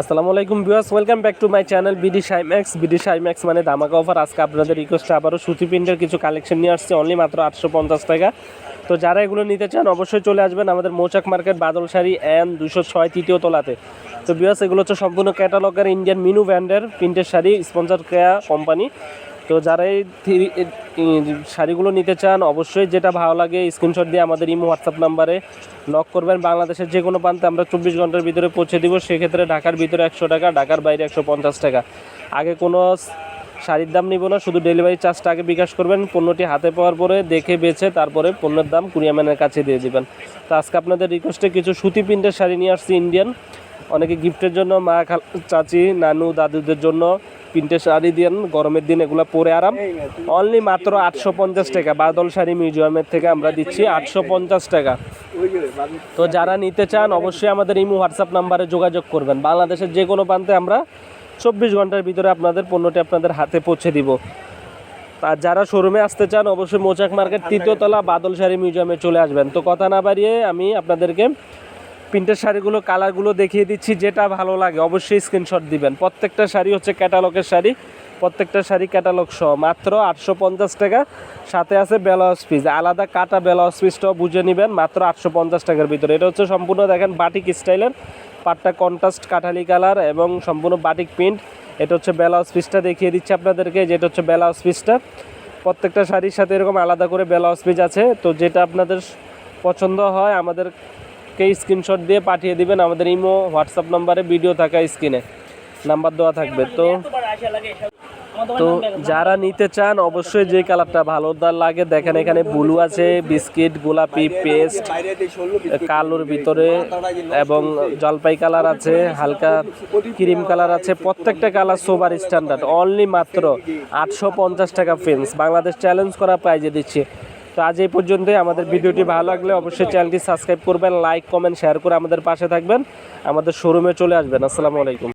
আসসালামু আলাইকুম viewers, welcome back to my channel BD Symax BD Symax মানে ধামাকা অফার আজকে আপনাদের রিকোয়েস্টে আবারও সুতি প্রিন্টের কিছু কালেকশন নিয়ে আসছে অনলি মাত্র আটশো পঞ্চাশ টাকা। তো যারা এগুলো নিতে চান, অবশ্যই চলে আসবেন আমাদের মৌচাক মার্কেট বাদল শাড়ি অ্যান্ড দুশো ছয় তৃতীয় তোলাতে। তো ভিউয়ার্স, এগুলো হচ্ছে সম্পূর্ণ ক্যাটালগের ইন্ডিয়ান মিনু ব্র্যান্ডের প্রিন্টের শাড়ি স্পন্সার কেয়া কোম্পানি তো যারা এই শাড়িগুলো নিতে চান, অবশ্যই যেটা ভালো লাগে স্ক্রিনশট দিয়ে আমাদের ইমো হোয়াটসঅ্যাপ নাম্বারে নক করবেন। বাংলাদেশের যে কোনো প্রান্তে আমরা চব্বিশ ঘণ্টার ভিতরে পৌঁছে দিব। সেক্ষেত্রে ঢাকার ভিতরে একশো টাকা, ঢাকার বাইরে একশো পঞ্চাশ টাকা। আগে কোনো শাড়ির দাম নিব না, শুধু ডেলিভারি চার্জটা আগে বিকাশ করবেন। পণ্যটি হাতে পাওয়ার পরে দেখে বেছে, তারপরে পণ্যের দাম কুরিয়াম্যানের কাছে দিয়ে দিবেন। তো আজকে আপনাদের রিকোয়েস্টে কিছু সুতি প্রিন্টের শাড়ি নিয়ে আসছি ইন্ডিয়ান অনেকে গিফটের জন্য, মা খাল চাচি, নানু, দাদুদের জন্য। প্রিন্টের শাড়ি দেন গরমের দিন এগুলো পরে আরাম। অনলি মাত্র আটশো পঞ্চাশ টাকা। বাদল শাড়ি মিউজিয়ামের থেকে আমরা দিচ্ছি আটশো পঞ্চাশ টাকা। তো যারা নিতে চান অবশ্যই আমাদের ইমো হোয়াটসঅ্যাপ নাম্বারে যোগাযোগ করবেন। বাংলাদেশের যে কোনো প্রান্তে আমরা চব্বিশ ঘণ্টার ভিতরে আপনাদের পণ্যটি আপনাদের হাতে পৌঁছে দিব। আর যারা শোরুমে আসতে চান অবশ্যই মোচাক মার্কেট তৃতীয়তলা বাদল শাড়ি মিউজিয়ামে চলে আসবেন। তো কথা না বাড়িয়ে আমি আপনাদেরকে প্রিন্টের শাড়িগুলো, কালারগুলো দেখিয়ে দিচ্ছি, যেটা ভালো লাগে, অবশ্যই স্ক্রিনশট দিবেন। প্রত্যেকটা শাড়ি হচ্ছে ক্যাটালগের শাড়ি, প্রত্যেকটা শাড়ি ক্যাটালগ সহ। মাত্র আটশো পঞ্চাশ টাকা, সাথে আছে ব্লাউজ পিস আলাদা কাটা ব্লাউজ পিসটাও বুঝে নেবেন, মাত্র আটশো পঞ্চাশ টাকার ভিতরে। এটা হচ্ছে সম্পূর্ণ দেখেন বাটিক স্টাইলের পাটটা কন্ট্রাস্ট কাঠালি কালার এবং সম্পূর্ণ বাটিক প্রিন্ট এটা হচ্ছে ব্লাউজ পিসটা দেখিয়ে দিচ্ছি আপনাদেরকে, যেটা হচ্ছে ব্লাউজ পিসটা প্রত্যেকটা শাড়ির সাথে এরকম আলাদা করে ব্লাউজ পিস আছে। তো যেটা আপনাদের পছন্দ হয় আমাদেরকে স্ক্রিনশট দিয়ে পাঠিয়ে দিবেন। আমাদের ইমো হোয়াটসঅ্যাপ নাম্বারে ভিডিও থাকা স্ক্রিনে নাম্বার দেওয়া থাকবে তো। তো যারা নিতে চান, অবশ্যই যে কালারটা ভালো দার লাগে, দেখেন এখানে ব্লু আছে বিস্কিট গোলাপি পেস্ট কালোর ভিতরে এবং জলপাই কালার আছে, হালকা ক্রিম কালার আছে। প্রত্যেকটা কালার সোবার স্ট্যান্ডার্ড অনলি মাত্র আটশো পঞ্চাশ টাকা ফেন্স বাংলাদেশ চ্যালেঞ্জ করা প্রাইজে দিচ্ছি। তো আজ এই পর্যন্তই। আমাদের ভিডিওটি ভালো লাগলে অবশ্যই চ্যানেলটি সাবস্ক্রাইব করবেন, লাইক, কমেন্ট, শেয়ার করে আমাদের পাশে থাকবেন। আমাদের শোরুমে চলে আসবেন। আসসালামু আলাইকুম।